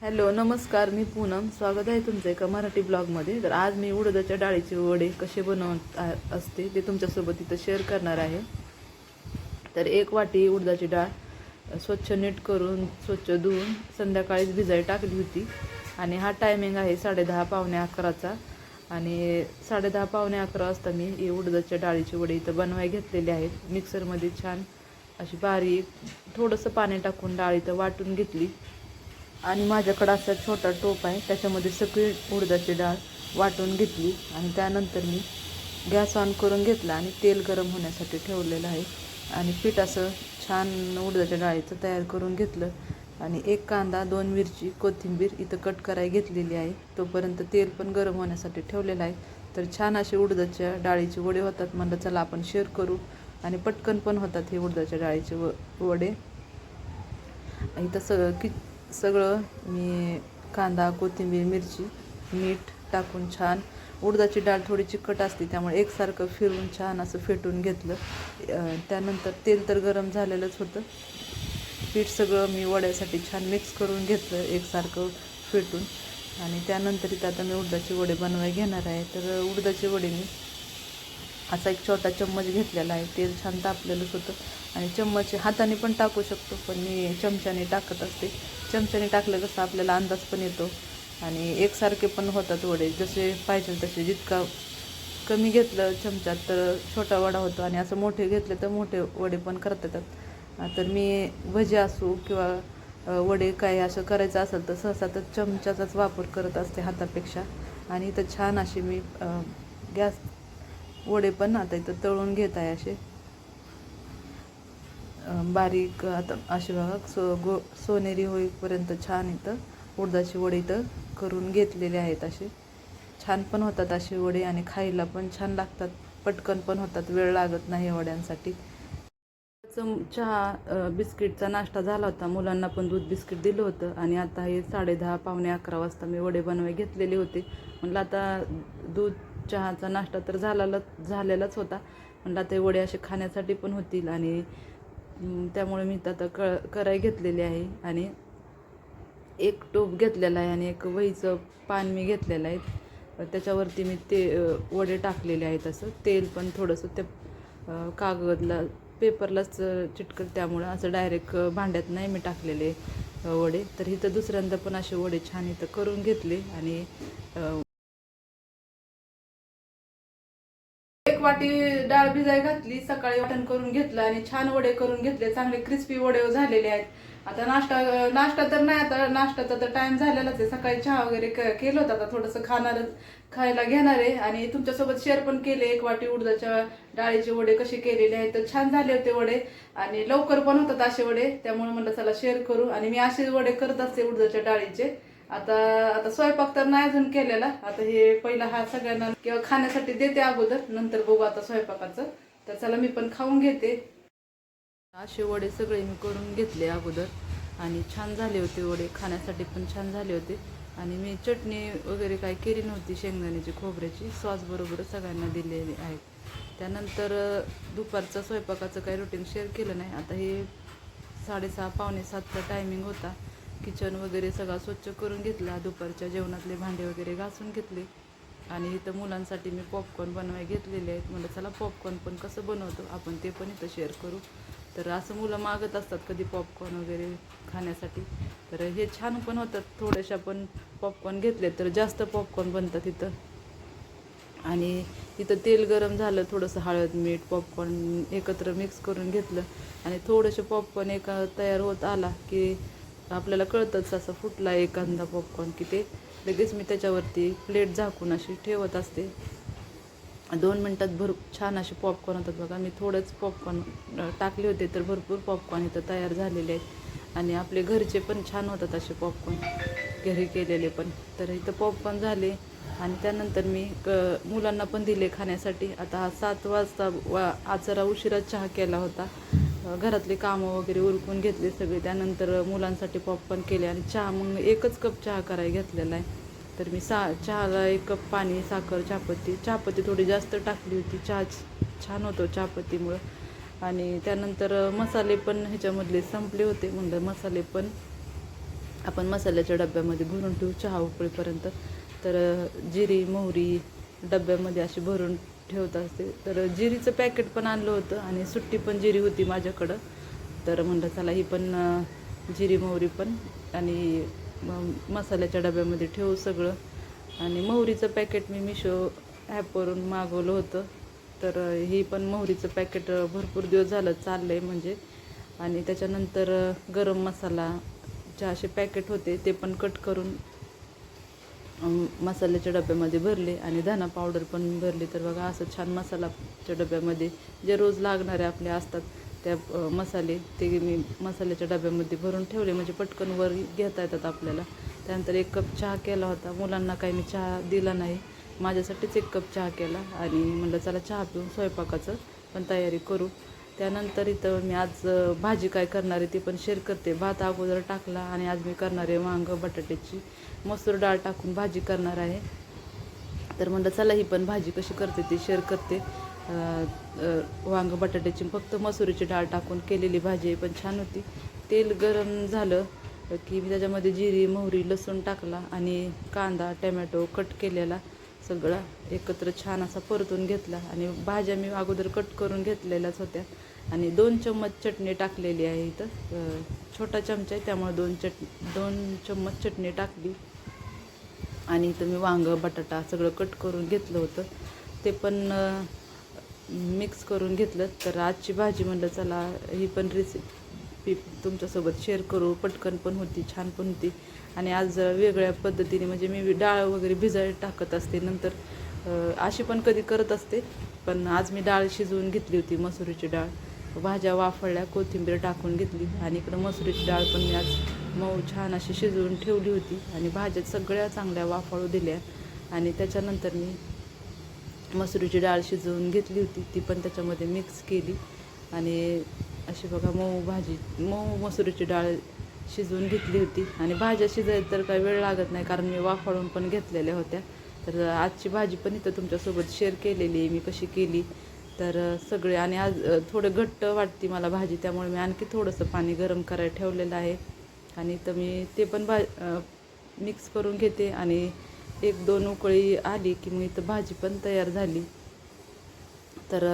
Hello नमस्कार मी पूनम. स्वागत आहे तुमचं एका मराठी ब्लॉगमध्ये. तर आज मी उडदाच्या डाळीचे वडे कसे बनवत असते ते तुमच्यासोबत इथं शेअर करणार आहे. तर एक वाटी उडदाची डाळ स्वच्छ नीट करून स्वच्छ धुवून संध्याकाळीच भिजाई टाकली होती. आणि हा टायमिंग आहे साडेदहा पावणे अकराचा. आणि साडेदहा पावणे अकरा वाजता मी हे उडदाच्या डाळीचे वडे इथं बनवाय घेतलेले आहेत. मिक्सरमध्ये छान अशी बारीक थोडंसं पाणी टाकून डाळ इथं वाटून घेतली. आणि माझ्याकडं असा छोटा टोप आहे त्याच्यामध्ये सगळी उडदाची डाळ वाटून घेतली आणि त्यानंतर मी गॅस ऑन करून घेतला आणि तेल गरम होण्यासाठी ठेवलेलं आहे. आणि पीठ असं छान उडदाच्या डाळीचं तयार करून घेतलं. आणि एक कांदा दोन मिरची कोथिंबीर इथं कट कराय घेतलेली आहे. तोपर्यंत तेल पण गरम होण्यासाठी ठेवलेलं आहे. तर छान असे उडदाच्या डाळीचे वडे होतात म्हणलं चला आपण शेअर करू. आणि पटकन पण होतात हे उडदाच्या डाळीचे व वडे. इथं सगळं कि सगळं मी कांदा कोथिंबीर मिरची मीठ टाकून छान. उडदाची डाळ थोडी चिकट असते त्यामुळे एकसारखं फिरून छान असं फेटून घेतलं. त्यानंतर तेल तर गरम झालेलंच होतं. पीठ सगळं मी वड्यासाठी छान मिक्स करून घेतलं एकसारखं फेटून. आणि त्यानंतर इथं आता मी उडदाचे वडे बनवाय घेणार आहे. तर उडदाचे वडे मी असा एक छोटा चम्मच घेतलेला आहे. तेल छान तापलेलंच होतं. आणि चम्मच हाताने पण टाकू शकतो पण मी चमच्याने टाकत असते. चमच्याने टाकलं कसं आपल्याला अंदाज पण येतो. आणि एकसारखे पण होतात वडे. जसे पाहिजे तसे. जितका कमी घेतलं चमच्यात तर छोटा वडा होतो. आणि असं मोठे घेतले तर मोठे वडे पण करता येतात. तर मी भजी असू किंवा वडे काय असं करायचं असेल तर सहसा तर चमच्याचाच वापर करत असते हातापेक्षा. आणि इथं छान अशी मी गॅस वडे पण आता इथं तळून घेत आहे असे. बारीक आता असे बघा सो गो सोनेरी होईपर्यंत छान इथं उडदाची वडे इथं करून घेतलेले आहेत असे छान पण होतात असे वडे आणि खायला पण छान लागतात. पटकन पण होतात वेळ लागत नाही वड्यांसाठी चम चहा बिस्किटचा नाश्ता झाला होता. मुलांना पण दूध बिस्किट दिलं होतं आणि आता हे साडेदहा पावणे अकरा वाजता मी वडे बनवाय घेतलेले होते. म्हणलं आता दूध चहाचा नाश्ता तर झालाच झालेलाच होता. म्हणलं आता वडे असे खाण्यासाठी पण होतील आणि त्यामुळे मी आता क कराय घेतलेली आहे आणि एक टोप घेतलेला आहे आणि एक वहीचं पान मी घेतलेलं आहे. त्याच्यावरती मी ते वडे टाकलेले आहेत असं. तेल पण थोडंसं ते कागदला पेपरलाच अ, चिटकत त्यामुळं असं डायरेक्ट भांड्यात नाही मी टाकलेले वडे. तर इथं दुसऱ्यांदा पण असे वडे छान इथं करून घेतले आणि एक वाटी डाळ भिजाय घातली सकाळी वाटण करून घेतलं आणि छान वडे करून घेतले. चांगले क्रिस्पी वडे झालेले आहेत. आता नाश्ता नाश्ता तर नाही आता नाश्त्याचा तर टाइम झालेलाच आहे. सकाळी चहा वगैरे केलं होतं. आता थोडंसं खाणार खायला घेणार आहे. आणि तुमच्यासोबत शेअर पण केले. एक वाटी उडदाच्या डाळीचे वडे कसे केलेले आहेत. तर छान झाले होते वडे. आणि लवकर पण होतात असे वडे. त्यामुळे म्हणलं चला शेअर करू. आणि मी असे वडे करत असते उडदाच्या डाळीचे. आता आता स्वयंपाक तर नाही अजून केलेला. आता हे पहिला हा सगळ्यांना किंवा खाण्यासाठी देते अगोदर नंतर बघू आता स्वयंपाकाचं. तर चला मी पण खाऊन घेते. असे वडे सगळे मी करून घेतले अगोदर. आणि छान झाले होते वडे खाण्यासाठी पण छान झाले होते. आणि मी चटणी वगैरे काय केली नव्हती शेंगदाण्याची खोबऱ्याची. सॉस बरोबर सगळ्यांना दिलेली आहे. त्यानंतर दुपारचा दुपारचं स्वयंपाकाचं काही रुटीन शेअर केलं नाही. आता हे साडेसहा पावणे सातचा टायमिंग होता. किचन वगैरे सगळा स्वच्छ करून घेतला दुपारच्या जेवणातले भांडे वगैरे घासून घेतले. आणि इथं मुलांसाठी मी पॉपकॉर्न बनवाय घेतलेले आहेत. म्हणलं चला पॉपकॉर्न पण कसं बनवतो? आपण ते पण इथं शेअर करू. तर असं मुलं मागत असतात कधी पॉपकॉर्न वगैरे खाण्यासाठी. तर हे छान पण होतात. थोड्याशा पण पॉपकॉर्न घेतले तर जास्त पॉपकॉर्न बनतात इथं. आणि इथं तेल गरम झालं थोडंसं हळद मीठ पॉपकॉर्न एकत्र मिक्स करून घेतलं. आणि थोडंसं पॉपकॉर्न एका तयार होत आला की आपल्याला कळतंच असं फुटला एखादा पॉपकॉर्न की ते. लगेच मी त्याच्यावरती प्लेट झाकून अशी ठेवत असते. दोन मिनटात भर छान असे पॉपकॉर्न होतात बघा. मी थोडंच पॉपकॉर्न टाकले होते तर भरपूर पॉपकॉर्न इथं तयार झालेले आहेत. आणि आपले घरचे पण छान होतात असे पॉपकॉर्न घरी केलेले पण. तर इथं पॉपकॉर्न झाले. आणि त्यानंतर मी क मुलांना पण दिले खाण्यासाठी. आता हा सात वाजता वा आचरा उशिरा चहा केला होता. घरातले कामं वगैरे उरकून घेतले सगळे. त्यानंतर मुलांसाठी पॉपकॉर्न केले आणि चहा. मग एकच कप चहा करायला घेतलेला आहे. तर मी सा चहाला एक कप पाणी साखर चहापत्ती. चहापत्ती थोडी जास्त टाकली होती. चहा छान होतो चहापत्तीमुळं. आणि त्यानंतर मसाले पण ह्याच्यामधले संपले होते. म्हणलं मसाले पण आपण मसाल्याच्या डब्यामध्ये भरून ठेवू चहा उकळीपर्यंत. तर जिरी मोहरी डब्यामध्ये अशी भरून ठेवत असते. तर जिरीचं पॅकेट पण आणलं होतं आणि सुट्टी पण जिरी होती माझ्याकडं. तर म्हणलं चला ही पण जिरी मोहरी पण आणि मसाल्याच्या डब्यामध्ये ठेवू सगळं. आणि मोहरीचं पॅकेट मी मिशो ॲपवरून मागवलं होतं. तर ही पण मोहरीचं पॅकेट भरपूर दिवस झालं चाललं आहे म्हणजे. आणि त्याच्यानंतर गरम मसाला चे असे पॅकेट होते ते पण कट करून मसाल्याच्या डब्यामध्ये भरले आणि धना पावडर पण भरली. तर बघा असं छान मसालाच्या डब्यामध्ये जे रोज लागणारे आपले असतात त्या मसाले ते मी मसाल्याच्या डब्यामध्ये भरून ठेवले. म्हणजे पटकन वर घेता येतात आपल्याला. त्यानंतर एक कप चहा केला होता. मुलांना काही मी चहा दिला नाही. माझ्यासाठीच एक कप चहा केला आणि म्हणलं चला चहा पिऊन स्वयंपाकाचं पण तयारी करू. त्यानंतर इथं मी आज भाजी काय करणार आहे ती पण शेअर करते. भात अगोदर टाकला आणि आज मी करणार आहे वांग बटाट्याची मसूर डाळ टाकून भाजी करणार आहे. तर म्हणलं चला ही पण भाजी कशी करते ती शेअर करते. वांग बटाट्याची फक्त मसुरीची डाळ टाकून केलेली भाजी आहे पण छान होती. तेल गरम झालं की मी त्याच्यामध्ये जिरी मोहरी लसूण टाकला आणि कांदा टमॅटो कट केलेला. सगळा एकत्र छान असा परतून घेतला. आणि भाज्या मी अगोदर कट करून घेतलेल्याच होत्या. आणि दोन चम्मच चटणी टाकलेली आहे इथं. छोटा चमचा आहे त्यामुळे दोन चट दोन चम्मच चटणी टाकली. आणि इथं मी वांगं बटाटा सगळं कट करून घेतलं होतं. ते पण मिक्स करून घेतलं. तर आजची भाजी म्हणलं चला ही पण रेसिपी तुमच्यासोबत शेअर करू पटकन पण होती छान पण होती. आणि आज जरा वेगळ्या पद्धतीने म्हणजे मी डाळ वगैरे भिजायला टाकत असते. नंतर अशी पण कधी करत असते पण आज मी डाळ शिजवून घेतली होती मसुरीची डाळ. भाज्या वाफळल्या कोथिंबीर टाकून घेतली. आणि इकडं मसुरीची डाळ पण मी आज मऊ छान अशी शिजवून ठेवली होती. आणि भाज्या सगळ्या चांगल्या वाफाळू दिल्या. आणि त्याच्यानंतर मी मसुरीची डाळ शिजवून घेतली होती. ती पण त्याच्यामध्ये मिक्स केली. आणि अशी बघा मऊ भाजी मऊ मसुरीची डाळ शिजवून घेतली होती. आणि भाज्या शिजायला तर काही वेळ लागत नाही कारण मी वाफाळून पण घेतलेल्या होत्या. तर आजची भाजी पण इथं तुमच्यासोबत शेअर केलेली आहे मी कशी केली. तर सगळे आणि आज थोडं घट्ट वाटते मला भाजी त्यामुळे मी आणखी थोडंसं पाणी गरम करायला ठेवलेलं आहे. आणि तर मी ते पण भा मिक्स करून घेते. आणि एक दोन उकळी आली की मग इथं भाजी पण तयार झाली. तर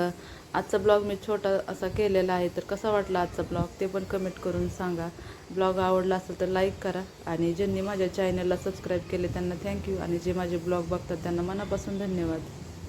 आजचा ब्लॉग मी छोटा असा केलेला आहे. तर कसा वाटला आजचा ब्लॉग? ते पण कमेंट करून सांगा. ब्लॉग आवडला असेल तर लाईक करा आणि ज्यांनी माझ्या चॅनलला सबस्क्राईब केले त्यांना थँक्यू. आणि जे माझे ब्लॉग बघतात त्यांना मनापासून धन्यवाद.